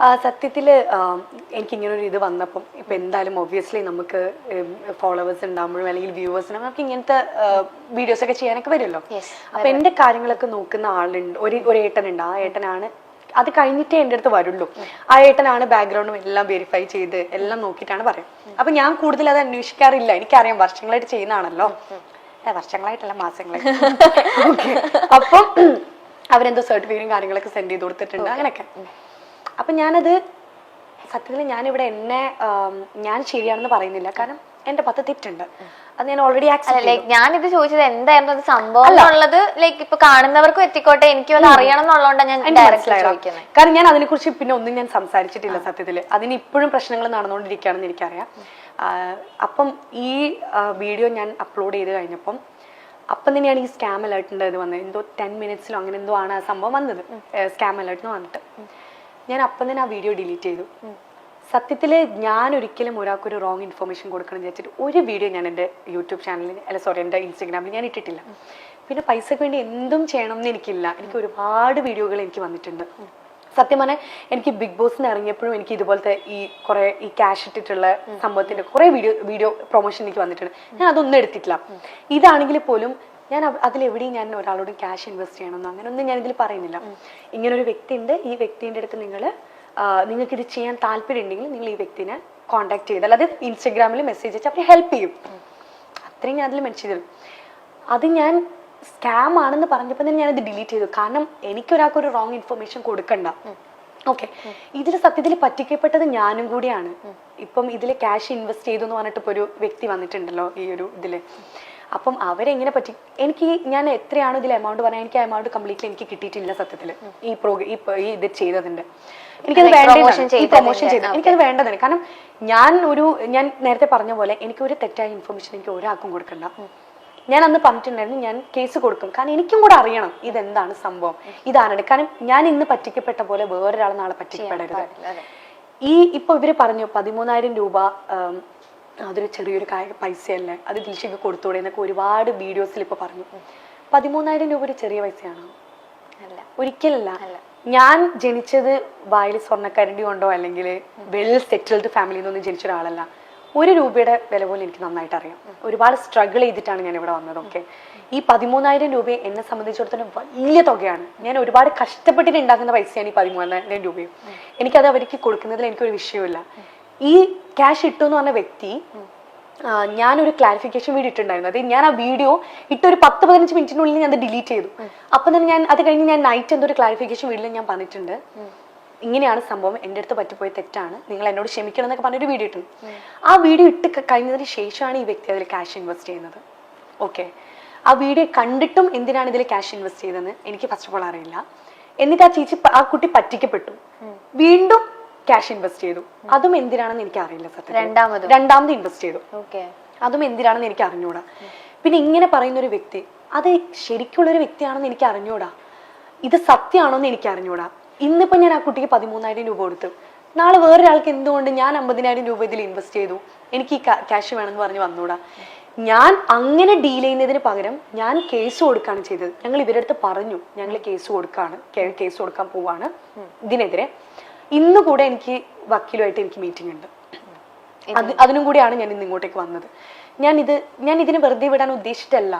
ആ, സത്യത്തിൽ എനിക്ക് ഇങ്ങനെ ഒരു ഇത് വന്നപ്പം ഇപ്പൊ എന്തായാലും ഒബ്വിയസ്ലി നമുക്ക് ഫോളോവേഴ്സ് ഉണ്ടാകുമ്പോഴും അല്ലെങ്കിൽ വ്യൂവേഴ്സിനും നമുക്ക് ഇങ്ങനത്തെ വീഡിയോസ് ഒക്കെ ചെയ്യാനൊക്കെ വരുമല്ലോ? അപ്പം എന്റെ എന്റെ കാര്യങ്ങളൊക്കെ നോക്കുന്ന ആളുണ്ട് ഒരു ഒരു ഏട്ടനുണ്ട്. ആ ഏട്ടനാണ് അത് കഴിഞ്ഞിട്ടേ എന്റെ അടുത്ത് വരുള്ളൂ. ആ ഏട്ടനാണ് ബാക്ക്ഗ്രൗണ്ടും എല്ലാം വെരിഫൈ ചെയ്ത് എല്ലാം നോക്കിയിട്ടാണ് പറയാം അപ്പൊ ഞാൻ കൂടുതൽ അത് അന്വേഷിക്കാറില്ല. എനിക്കറിയാം വർഷങ്ങളായിട്ട് ചെയ്യുന്നതാണല്ലോ. വർഷങ്ങളായിട്ടല്ല മാസങ്ങളായിട്ട്. Okay. അപ്പം അവരെന്തോ സർട്ടിഫിക്കറ്റും കാര്യങ്ങളൊക്കെ സെൻഡ് ചെയ്ത് കൊടുത്തിട്ടുണ്ട്. അങ്ങനെയൊക്കെ. അപ്പൊ ഞാനത് സത്യത്തിൽ ഞാനിവിടെ എന്നെ ഞാൻ ശരിയാണെന്ന് പറയുന്നില്ല. കാരണം എന്റെ പത്ത് തെറ്റുണ്ട്. അത് ഞാൻ ഓൾറെഡി ലൈക്ക് ഞാനിത് ചോദിച്ചത് എന്തായിരുന്നു? അത് സംഭവം ഉള്ളത് ലൈക്ക് ഇപ്പൊ കാണുന്നവർക്കും എത്തിക്കോട്ടെ എനിക്ക് അത് അറിയണം എന്നുള്ളതുകൊണ്ടാണ് ഞാൻ? ചോദിക്കുന്നത്. കാരണം ഞാൻ അതിനെക്കുറിച്ച് പിന്നെ ഒന്നും ഞാൻ സംസാരിച്ചിട്ടില്ല സത്യത്തിൽ. അതിന് ഇപ്പോഴും പ്രശ്നങ്ങൾ നടന്നുകൊണ്ടിരിക്കുകയാണെന്ന് എനിക്കറിയാം. അപ്പം ഈ വീഡിയോ ഞാൻ അപ്ലോഡ് ചെയ്ത് കഴിഞ്ഞപ്പം അപ്പം തന്നെയാണ് ഈ സ്കാം അലേർട്ടിന്റെ ഇത് വന്നത്. എന്തോ ടെൻ മിനിറ്റ്സിലോ അങ്ങനെ എന്തോ ആണ് ആ സംഭവം വന്നത്. സ്കാം അലേർട്ടിന് വന്നിട്ട്. ഞാൻ അപ്പം തന്നെ ആ വീഡിയോ ഡിലീറ്റ് ചെയ്തു. സത്യത്തിൽ ഞാൻ ഒരിക്കലും ഒരാൾക്കൊരു റോങ് ഇൻഫർമേഷൻ കൊടുക്കണം എന്ന് വെച്ചിട്ട് ഒരു വീഡിയോ ഞാൻ എന്റെ യൂട്യൂബ് ചാനലിൽ അല്ല സോറി എന്റെ ഇൻസ്റ്റാഗ്രാമിൽ ഞാൻ ഇട്ടിട്ടില്ല. പിന്നെ പൈസയ്ക്ക് വേണ്ടി എന്തും ചെയ്യണം എന്ന് എനിക്കില്ല. എനിക്ക് ഒരുപാട് വീഡിയോകൾ എനിക്ക് വന്നിട്ടുണ്ട്. സത്യം പറഞ്ഞാൽ എനിക്ക് ബിഗ് ബോസിന് ഇറങ്ങിയപ്പോഴും എനിക്ക് ഇതുപോലത്തെ ഈ കുറെ ഈ ക്യാഷ് ഇട്ടിട്ടുള്ള സംഭവത്തിന്റെ കുറെ വീഡിയോ വീഡിയോ പ്രൊമോഷൻ എനിക്ക് വന്നിട്ടുണ്ട്. ഞാൻ അതൊന്നും എടുത്തിട്ടില്ല. ഇതാണെങ്കിൽ പോലും ഞാൻ അതിലെവിടെയും ഞാൻ ഒരാളോട് ക്യാഷ് ഇൻവെസ്റ്റ് ചെയ്യണമെന്നോ അങ്ങനെയൊന്നും ഞാൻ ഇതിൽ പറയുന്നില്ല. ഇങ്ങനെ ഒരു വ്യക്തി ഉണ്ട് ഈ വ്യക്തിന്റെ അടുത്ത് നിങ്ങൾ നിങ്ങൾക്ക് ഇത് ചെയ്യാൻ താല്പര്യം ഉണ്ടെങ്കിൽ നിങ്ങൾ ഈ വ്യക്തിനെ കോൺടാക്ട് ചെയ്താൽ അത് ഇൻസ്റ്റഗ്രാമിൽ മെസ്സേജ് അയച്ച് അവർ ഹെൽപ്പ് ചെയ്യും. അത്രയും ഞാൻ അതിൽ മെൻഷൻ ചെയ്തു അത് ഞാൻ സ്കാം ആണെന്ന് പറഞ്ഞപ്പോൾ തന്നെ ഞാനത് ഡിലീറ്റ് ചെയ്തു. കാരണം എനിക്കൊരാൾക്ക് ഒരു റോങ് ഇൻഫർമേഷൻ കൊടുക്കണ്ട ഓക്കെ ഇതിൽ സത്യത്തിൽ പറ്റിക്കപ്പെട്ടത് ഞാനും കൂടിയാണ്. ഇപ്പം ഇതിൽ ക്യാഷ് ഇൻവെസ്റ്റ് ചെയ്തു എന്ന് പറഞ്ഞിട്ട് ഇപ്പോൾ ഒരു വ്യക്തി വന്നിട്ടുണ്ടല്ലോ ഈ ഒരു ഇതിൽ. അപ്പം അവരെങ്ങനെ പറ്റി? എനിക്ക് ഞാൻ എത്രയാണോ ഇതിൽ എമൗണ്ട് പറഞ്ഞാൽ എനിക്ക് ആ എമൗണ്ട് കംപ്ലീറ്റ്ലി എനിക്ക് കിട്ടിയിട്ടില്ല സത്യത്തിൽ ഈ പ്രോഗ്രാം ഈ ഇത് ചെയ്തതിന്റെ എനിക്കത് വേണ്ടി വേണ്ടതാണ് ഈ പ്രൊമോഷൻ ചെയ്ത് എനിക്കത് വേണ്ടതാണ് കാരണം ഞാൻ ഒരു ഞാൻ നേരത്തെ പറഞ്ഞ പോലെ എനിക്ക് ഒരു തെറ്റായ ഇൻഫർമേഷൻ എനിക്ക് ഒരാൾക്കും കൊടുക്കണ്ട. ഞാൻ അന്ന് പറഞ്ഞിട്ടുണ്ടായിരുന്നു ഞാൻ കേസ് കൊടുക്കും. കാരണം എനിക്കും കൂടെ അറിയണം ഇതെന്താണ് സംഭവം ഇതാണ് കാരണം ഞാൻ ഇന്ന് പറ്റിക്കപ്പെട്ട പോലെ വേറൊരാൾ നാളെ പറ്റിക്കപ്പെടരുത്. ഈ ഇപ്പൊ ഇവർ പറഞ്ഞു പതിമൂന്നായിരം രൂപ അതൊരു ചെറിയൊരു കാര്യം പൈസയല്ലേ? അത് ദിൽഷയ്ക്ക് കൊടുത്തൂടെ എന്നൊക്കെ ഒരുപാട് വീഡിയോസിൽ ഇപ്പൊ പറഞ്ഞു. പതിമൂന്നായിരം രൂപ ഒരു ചെറിയ പൈസയാണോ? അല്ല. ഒരിക്കലല്ല. ഞാൻ ജനിച്ചത് വായിൽ സ്വർണക്കരണ്ടി കൊണ്ടോ അല്ലെങ്കിൽ വെൽ സെറ്റിൽഡ് ഫാമിലിയിൽ നിന്നൊന്നും ജനിച്ച ഒരാളല്ല ഒരു രൂപയുടെ വില പോലും എനിക്ക് നന്നായിട്ട് അറിയാം ഒരുപാട് സ്ട്രഗിൾ ചെയ്തിട്ടാണ് ഞാൻ ഇവിടെ വന്നത്. ഓക്കെ? ഈ പതിമൂന്നായിരം രൂപ എന്നെ സംബന്ധിച്ചിടത്തോളം വലിയ തുകയാണ്. ഞാൻ ഒരുപാട് കഷ്ടപ്പെട്ടിട്ട് ഉണ്ടാക്കുന്ന പൈസയാണ് ഈ പതിമൂന്നായിരം രൂപയും. എനിക്കത് അവർക്ക് കൊടുക്കുന്നതിൽ എനിക്കൊരു വിഷയമില്ല ഈ ക്യാഷ് ഇട്ടു എന്ന് പറഞ്ഞ വ്യക്തി ഞാനൊരു ക്ലാരിഫിക്കേഷൻ വീഡിയോ ഇട്ടിട്ടുണ്ടായിരുന്നു. അത് ഞാൻ ആ വീഡിയോ ഇട്ടൊരു പത്ത് പതിനഞ്ച് മിനിറ്റിനുള്ളിൽ ഞാൻ അത് ഡിലീറ്റ് ചെയ്തു. അപ്പം തന്നെ ഞാൻ അത് കഴിഞ്ഞ് ഞാൻ നൈറ്റ് എന്തോ ഒരു ക്ലാരിഫിക്കേഷൻ വീഡിയോ ഞാൻ പറഞ്ഞിട്ടുണ്ട്. ഇങ്ങനെയാണ് സംഭവം. എന്റെ അടുത്ത് പറ്റിപ്പോയ തെറ്റാണ്. നിങ്ങൾ എന്നോട് ക്ഷമിക്കണം എന്നൊക്കെ പറഞ്ഞൊരു വീഡിയോ ഇട്ടു ആ വീഡിയോ ഇട്ട് കഴിഞ്ഞതിന് ശേഷമാണ് ഈ വ്യക്തി അതിൽ ക്യാഷ് ഇൻവെസ്റ്റ് ചെയ്യുന്നത്. ഓക്കെ ആ വീഡിയോ കണ്ടിട്ടും എന്തിനാണ് ഇതിൽ ക്യാഷ് ഇൻവെസ്റ്റ് ചെയ്തതെന്ന് എനിക്ക് ഫസ്റ്റ് ഓഫ് ഓൾ അറിയില്ല. എന്നിട്ട് ആ ചേച്ചി ആ കുട്ടി പറ്റിക്കപ്പെട്ടു. വീണ്ടും ക്യാഷ് ഇൻവെസ്റ്റ് ചെയ്തു. അതും എന്തിനാണെന്ന് എനിക്ക് അറിയില്ല സത്യം രണ്ടാമത്? രണ്ടാമത് ഇൻവെസ്റ്റ് ചെയ്തു. ഓക്കെ. അതും എന്തിനാണെന്ന് എനിക്ക് അറിഞ്ഞൂടാ പിന്നെ ഇങ്ങനെ പറയുന്ന ഒരു വ്യക്തി അത് ശരിക്കുള്ള ഒരു വ്യക്തിയാണെന്ന് എനിക്ക് അറിഞ്ഞൂടാ ഇത് സത്യമാണോ എന്ന് എനിക്ക് അറിഞ്ഞൂടാ ഇന്നിപ്പോ ഞാൻ ആ കുട്ടിക്ക് പതിമൂന്നായിരം രൂപ കൊടുത്തു. നാളെ വേറൊരാൾക്ക് എന്തുകൊണ്ട് ഞാൻ അമ്പതിനായിരം രൂപ ഇതിൽ ഇൻവെസ്റ്റ് ചെയ്തു? എനിക്ക് ഈ ക്യാഷ് വേണമെന്ന് പറഞ്ഞ് വന്നൂടാ. ഞാൻ അങ്ങനെ ഡീൽ ചെയ്യുന്നതിന് പകരം ഞാൻ കേസ് കൊടുക്കുകയാണ് ചെയ്തത്. ഞങ്ങൾ ഇവരുടെ അടുത്ത് പറഞ്ഞു ഞങ്ങൾ കേസ് കൊടുക്കാണ് കേസ് കൊടുക്കാൻ പോവാണ്. ഇതിനെതിരെ ഇന്ന് കൂടെ എനിക്ക് വക്കീലുമായിട്ട് എനിക്ക് മീറ്റിംഗ് ഉണ്ട്. അത് അതിനും കൂടിയാണ് ഞാൻ ഇന്ന് ഇങ്ങോട്ടേക്ക് വന്നത്. ഞാൻ ഇത് ഞാൻ ഇതിന് വെറുതെ വിടാൻ ഉദ്ദേശിച്ചിട്ടല്ല.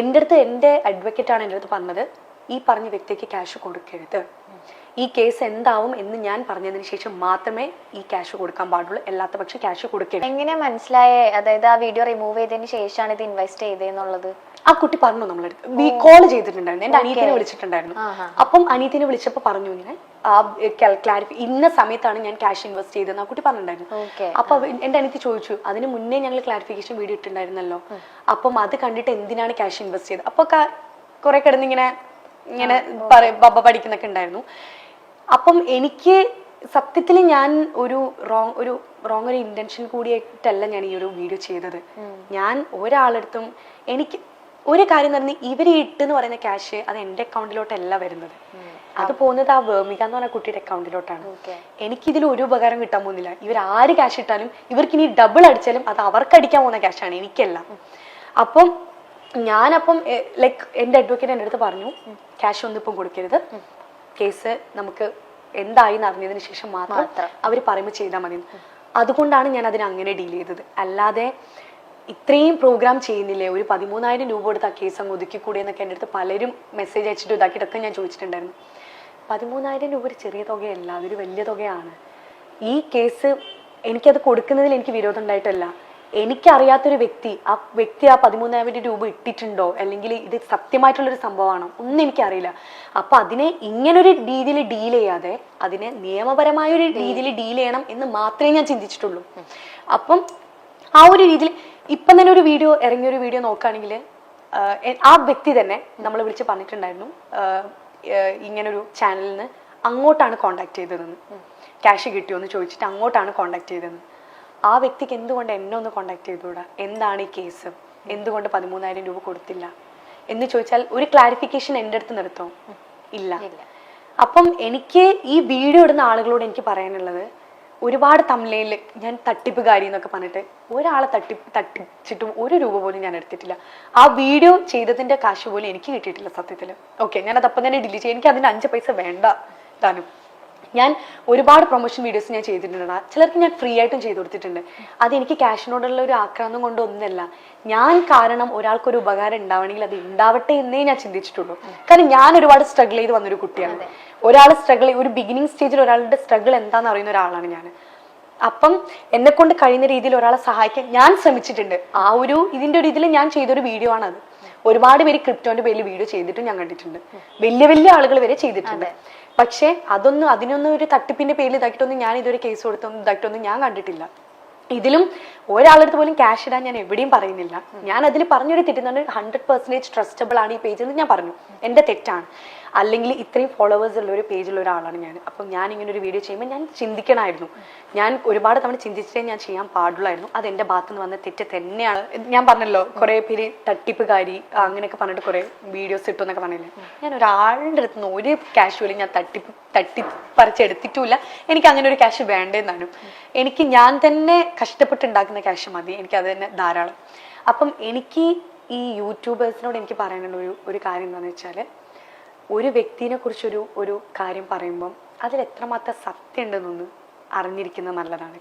എന്റെ അടുത്ത് എന്റെ അഡ്വക്കേറ്റ് ആണ് എന്റെ അടുത്ത് പറഞ്ഞത് ഈ പറഞ്ഞ വ്യക്തിക്ക് ക്യാഷ് കൊടുക്കരുത്. ഈ കേസ് എന്താവും എന്ന് ഞാൻ പറഞ്ഞതിന് ശേഷം മാത്രമേ ഈ ക്യാഷ് കൊടുക്കാൻ പാടുള്ളൂ. അല്ലാത്ത പക്ഷെ ക്യാഷ് കൊടുക്കരുത്. എങ്ങനെ മനസ്സിലായേ? അതായത് ആ വീഡിയോ റിമൂവ് ചെയ്തതിന് ശേഷമാണ് ഇത് ഇൻവെസ്റ്റ് ചെയ്തതെന്നുള്ളത് ആ കുട്ടി പറഞ്ഞു നമ്മളടുത്ത്. കോൾ ചെയ്തിട്ടുണ്ടായിരുന്നു. എന്റെ അനിയത്തിനെ വിളിച്ചിട്ടുണ്ടായിരുന്നു. അപ്പം അനിയത്തിനെ വിളിച്ചപ്പോൾ പറഞ്ഞു ഇങ്ങനെ ക്ലാരിഫൈ ഇന്ന സമയത്താണ് ഞാൻ ക്യാഷ് ഇൻവെസ്റ്റ് ചെയ്തതെന്ന് ആ കുട്ടി പറഞ്ഞിട്ടുണ്ടായിരുന്നു. അപ്പൊ എന്റെ അനിയത്തി ചോദിച്ചു അതിന് മുന്നേ ഞങ്ങൾ ക്ലാരിഫിക്കേഷൻ വീഡിയോ ഇട്ടിട്ടുണ്ടായിരുന്നല്ലോ. അപ്പം അത് കണ്ടിട്ട് എന്തിനാണ് ക്യാഷ് ഇൻവെസ്റ്റ് ചെയ്തത്? അപ്പൊ കുറെ കിടന്നിങ്ങനെ ഇങ്ങനെ ബബ പഠിക്കുന്നൊക്കെ ഉണ്ടായിരുന്നു. അപ്പം എനിക്ക് സത്യത്തിൽ ഞാൻ ഒരു റോങ് ഒരു റോങ് ഒരു ഇന്റൻഷൻ കൂടിയായിട്ടല്ല ഞാൻ ഈ ഒരു വീഡിയോ ചെയ്തത്. ഞാൻ ഒരാളെടുത്തും എനിക്ക് ഒരു കാര്യം എന്ന് പറഞ്ഞാൽ ഇട്ട് എന്ന് പറയുന്ന ക്യാഷ് അത് എന്റെ അക്കൗണ്ടിലോട്ടല്ല വരുന്നത്. അത് പോകുന്നത് ആ വേമിക എന്ന് പറഞ്ഞ കുട്ടിയുടെ അക്കൗണ്ടിലോട്ടാണ് എനിക്കിതിൽ ഒരു ഉപകാരം കിട്ടാൻ പോകുന്നില്ല. ഇവർ ആര് ക്യാഷ് ഇട്ടാലും ഇവർക്ക് ഇനി ഡബിൾ അടിച്ചാലും അത് അവർക്ക് അടിക്കാൻ പോകുന്ന ക്യാഷാണ് എനിക്കല്ല. അപ്പം ഞാനപ്പം ലൈക്ക് എന്റെ അഡ്വക്കേറ്റ് എന്റെ അടുത്ത് പറഞ്ഞു ക്യാഷ് ഒന്നും ഇപ്പം കൊടുക്കരുത്. കേസ് നമുക്ക് എന്തായി അറിഞ്ഞതിന് ശേഷം മാത്രം മാത്രം. അവർ പറയുമ്പോൾ ചെയ്താൽ മതി. അതുകൊണ്ടാണ് ഞാൻ അതിനെ അങ്ങനെ ഡീൽ ചെയ്തത്. അല്ലാതെ ഇത്രയും പ്രോഗ്രാം ചെയ്യുന്നില്ലേ? ഒരു പതിമൂന്നായിരം രൂപ കൊടുത്ത് ആ കേസ് അങ്ങ് ഒതുക്കിക്കൂടെ എന്നൊക്കെ എന്റെ അടുത്ത് പലരും മെസ്സേജ് അയച്ചിട്ട് ഇതാക്കിയിട്ടൊക്കെ ഞാൻ ചോദിച്ചിട്ടുണ്ടായിരുന്നു. പതിമൂന്നായിരം രൂപ ഒരു ചെറിയ തുകയല്ല അതൊരു വലിയ തുകയാണ്. ഈ കേസ് എനിക്കത് കൊടുക്കുന്നതിൽ എനിക്ക് വിരോധം ഉണ്ടായിട്ടല്ല. എനിക്കറിയാത്തൊരു വ്യക്തി ആ വ്യക്തി ആ പതിമൂന്നായിരം രൂപ ഇട്ടിട്ടുണ്ടോ? അല്ലെങ്കിൽ ഇത് സത്യമായിട്ടുള്ളൊരു സംഭവമാണോ? ഒന്നും എനിക്കറിയില്ല. അപ്പൊ അതിനെ ഇങ്ങനൊരു രീതിയിൽ ഡീൽ ചെയ്യാതെ അതിനെ നിയമപരമായ ഒരു രീതിയിൽ ഡീൽ ചെയ്യണം എന്ന് മാത്രമേ ഞാൻ ചിന്തിച്ചിട്ടുള്ളൂ. അപ്പം ആ ഒരു രീതിയിൽ ഇപ്പം തന്നെ ഒരു വീഡിയോ ഇറങ്ങിയൊരു വീഡിയോ നോക്കുകയാണെങ്കിൽ ആ വ്യക്തി തന്നെ നമ്മൾ വിളിച്ച് പറഞ്ഞിട്ടുണ്ടായിരുന്നു ഇങ്ങനൊരു ചാനലിൽ നിന്ന് അങ്ങോട്ടാണ് കോണ്ടാക്ട് ചെയ്തതെന്ന്. ക്യാഷ് കിട്ടിയോ എന്ന് ചോദിച്ചിട്ട് അങ്ങോട്ടാണ് കോണ്ടാക്ട് ചെയ്തതെന്ന്. ആ വ്യക്തിക്ക് എന്തുകൊണ്ട് എന്നെ ഒന്ന് കോണ്ടാക്ട് ചെയ്തുകൂടാ? എന്താണ് ഈ കേസ് എന്തുകൊണ്ട് പതിമൂന്നായിരം രൂപ കൊടുത്തില്ല? എന്ന് ചോദിച്ചാൽ ഒരു ക്ലാരിഫിക്കേഷൻ എന്റെ അടുത്ത് നിർത്തോ? ഇല്ല. അപ്പം എനിക്ക് ഈ വീഡിയോ ഇടുന്ന ആളുകളോട് എനിക്ക് പറയാനുള്ളത് ഒരുപാട് തമിഴയിൽ ഞാൻ തട്ടിപ്പുകാരി എന്നൊക്കെ പറഞ്ഞിട്ട് ഒരാളെ തട്ടി തട്ടിച്ചിട്ടും ഒരു രൂപ പോലും ഞാൻ എടുത്തിട്ടില്ല. ആ വീഡിയോ ചെയ്തതിന്റെ കാശ് പോലും എനിക്ക് കിട്ടിയിട്ടില്ല സത്യത്തിൽ ഓക്കെ ഞാൻ അത് അപ്പം തന്നെ ഡിലീറ്റ് ചെയ്യും. എനിക്ക് അതിന് അഞ്ച് പൈസ വേണ്ട താനും ഞാൻ ഒരുപാട് പ്രൊമോഷൻ വീഡിയോസ് ഞാൻ ചെയ്തിട്ടുണ്ട്. ചിലർക്ക് ഞാൻ ഫ്രീ ആയിട്ടും ചെയ്തു കൊടുത്തിട്ടുണ്ട്. അത് എനിക്ക് ക്യാഷിനോടുള്ള ഒരു ആക്രാന്തം കൊണ്ട് ഒന്നല്ല ഞാൻ കാരണം ഒരാൾക്കൊരു ഉപകാരം ഉണ്ടാവണമെങ്കിൽ അത് ഉണ്ടാവട്ടെ എന്നേ ഞാൻ ചിന്തിച്ചിട്ടുള്ളൂ. കാരണം ഞാൻ ഒരുപാട് സ്ട്രഗിൾ ചെയ്ത് വന്നൊരു കുട്ടിയാണ്. ഒരാൾ സ്ട്രഗിൾ ഒരു ബിഗിനിങ് സ്റ്റേജിൽ ഒരാളുടെ സ്ട്രഗിൾ എന്താണെന്ന് അറിയുന്ന ഒരാളാണ് ഞാൻ. അപ്പം എന്നെ കൊണ്ട് കഴിയുന്ന രീതിയിൽ ഒരാളെ സഹായിക്കാൻ ഞാൻ ശ്രമിച്ചിട്ടുണ്ട്. ആ ഒരു ഇതിന്റെ ഒരു ഇതിൽ ഞാൻ ചെയ്തൊരു വീഡിയോ ആണ് അത് ഒരുപാട് പേര് ക്രിപ്റ്റോന്റെ പേരിൽ വീഡിയോ ചെയ്തിട്ടും ഞാൻ കണ്ടിട്ടുണ്ട്. വലിയ വലിയ ആളുകൾ വരെ ചെയ്തിട്ടുണ്ട്. പക്ഷേ അതൊന്നും അതിനൊന്നും ഒരു തട്ടിപ്പിന്റെ പേരിൽ ഇതാക്കിയിട്ടൊന്നും ഞാൻ ഇതുവരെ കേസ് കൊടുത്തൊന്നും ഇതാക്കിയിട്ടൊന്നും ഞാൻ കണ്ടിട്ടില്ല. ഇതിലും ഒരാളടുത്ത് പോലും ക്യാഷ് ഇടാൻ ഞാൻ എവിടെയും പറയുന്നില്ല. ഞാൻ അതിൽ പറഞ്ഞൊരു തെറ്റുന്നുണ്ട് ഹൺഡ്രഡ് പെർസെന്റേജ് ട്രസ്റ്റബിൾ ആണ് ഈ പേജ് എന്ന് ഞാൻ പറഞ്ഞു. എന്റെ തെറ്റാണ്. അല്ലെങ്കിൽ ഇത്രയും ഫോളോവേഴ്സ് ഉള്ള ഒരു പേജുള്ള ഒരാളാണ് ഞാൻ. അപ്പം ഞാൻ ഇങ്ങനെ ഒരു വീഡിയോ ചെയ്യുമ്പോൾ ഞാൻ ചിന്തിക്കണമായിരുന്നു ഞാൻ ഒരുപാട് തവണ ചിന്തിച്ചിട്ടേ ഞാൻ ചെയ്യാൻ പാടുള്ളായിരുന്നു. അത് എന്റെ ഭാഗത്ത് നിന്ന് വന്ന തെറ്റ് തന്നെയാണ്. ഞാൻ പറഞ്ഞല്ലോ കുറേ പേര് തട്ടിപ്പുകാരി അങ്ങനെയൊക്കെ പറഞ്ഞിട്ട് കുറേ വീഡിയോസ് ഇട്ടു എന്നൊക്കെ പറഞ്ഞില്ലേ? ഞാൻ ഒരാളുടെ അടുത്ത് നിന്ന് ഒരു ക്യാഷ് പോലും ഞാൻ തട്ടിപ്പ് തട്ടിപ്പറിച്ചെടുത്തിട്ടുമില്ല. എനിക്ക് അങ്ങനെ ഒരു ക്യാഷ് വേണ്ടെന്നാണ്. എനിക്ക് ഞാൻ തന്നെ കഷ്ടപ്പെട്ടുണ്ടാക്കുന്ന ക്യാഷ് മതി. എനിക്ക് അത് തന്നെ ധാരാളം. അപ്പം എനിക്ക് ഈ യൂട്യൂബേഴ്സിനോട് എനിക്ക് പറയാനുള്ള ഒരു ഒരു കാര്യം എന്താണെന്ന് വെച്ചാൽ ഒരു വ്യക്തിനെ കുറിച്ചൊരു ഒരു കാര്യം പറയുമ്പം അതിൽ എത്രമാത്രം സത്യം ഉണ്ടെന്നൊന്ന് അറിഞ്ഞിരിക്കുന്നത് നല്ലതാണ്.